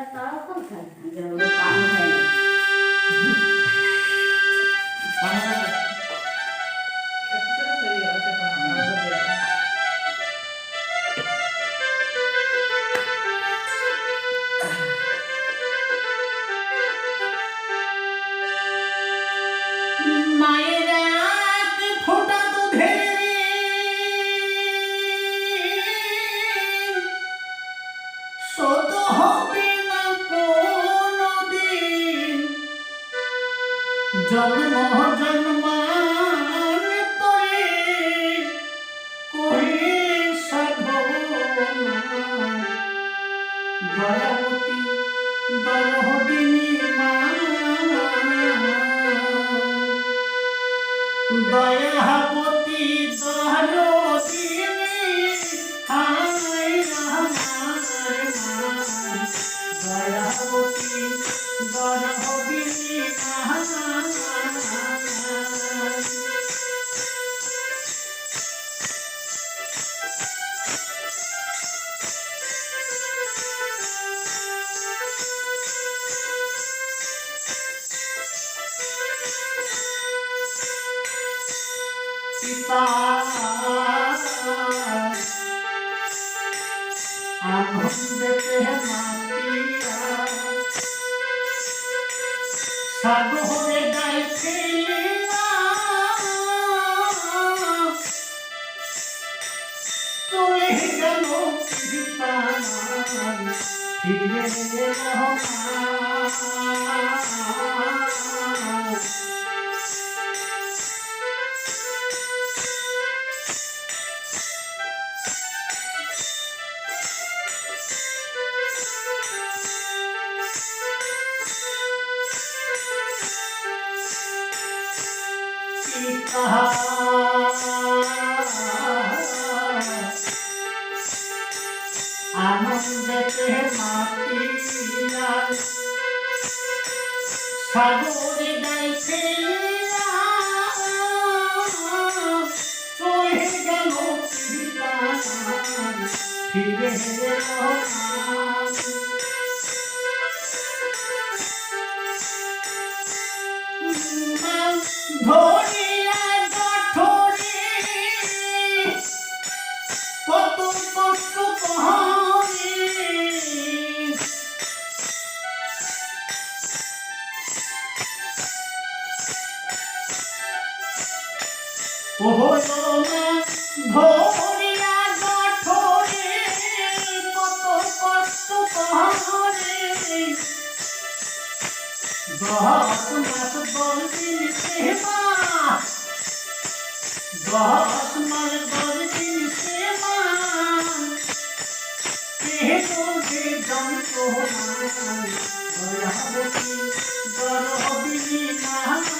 Já estava contando, mas eu não estava vendo. my সাগরে গাইছিলা চলে গেল ফিরে আনন্দেতে মাতিয়া সাগরে গাইছে ফিরে গেল ধরিয়া জঠরে কত কষ্ট কহরে দশ মাস দশ দিন সেবা দশ মাস দশ দিন সেবা কে বলবে যন্ত্রণা দয়াবতী দরদিনী মা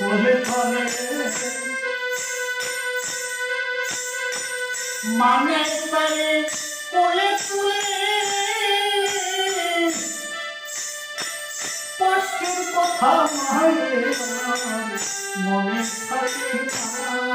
তবে মানে তারে কোলে কষ্টের কথা মনে থাকে না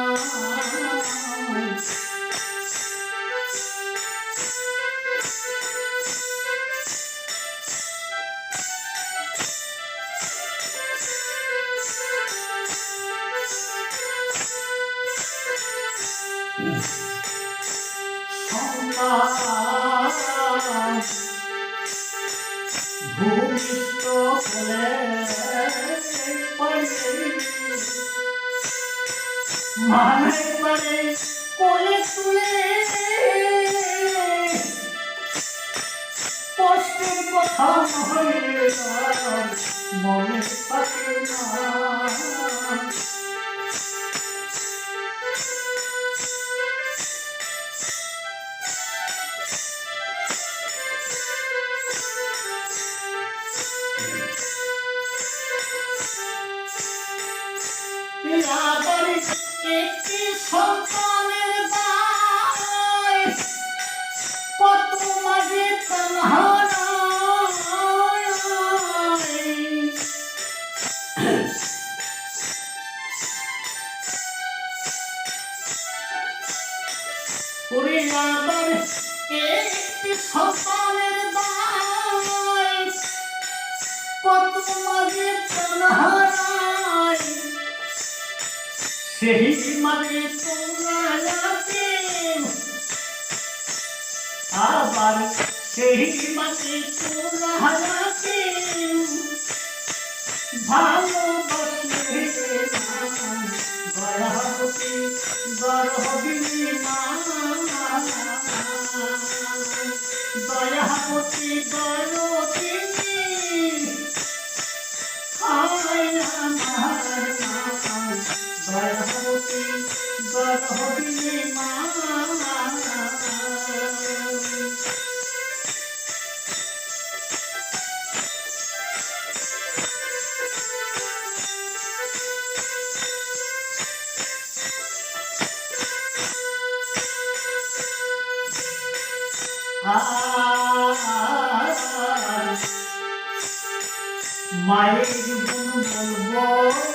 মানে পড়ে কোলে তুলে কষ্টের কথা মনে মনে থাকে না। সন্তানের দায় কত মাঝে তন্হারায় সেই মানে তোমরা রাতে আবার সেই মানে তোমরা রাতে মায়ের গুণ বলব কত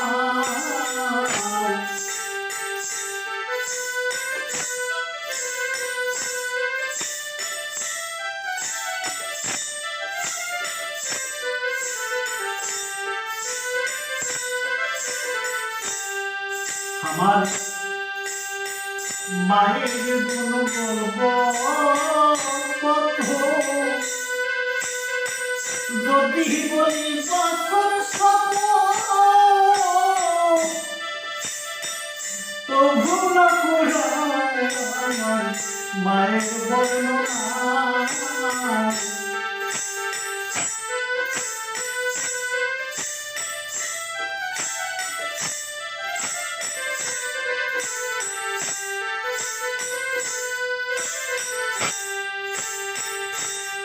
আমার মায়ের গুণ বলব যদি বলি বছর শত তবু না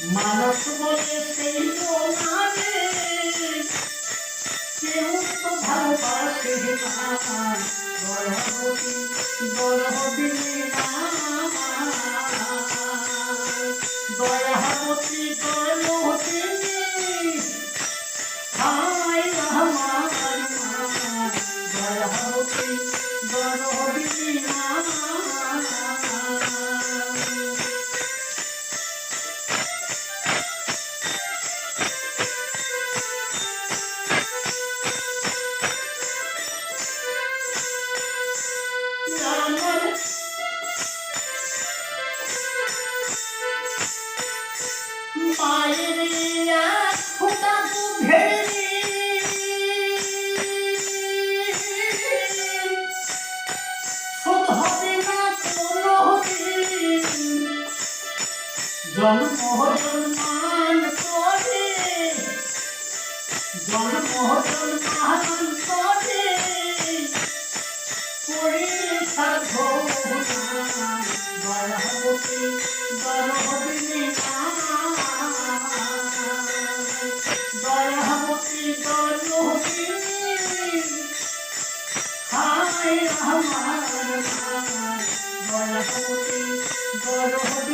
মানস বলে সেই নামে। কেউ তো ভালোবাসে গর্ভবতী গর্ভবতী গর্ভবতী গর্ভবতী হায় জন্ম জন্মান করে জন্ম জন্মান করে তার ঘোষণা গর্ভবতী গর্ভবতী গর্ভবতী গর্ভবতী হায় আমার গর্ভবতী গর্ভবতী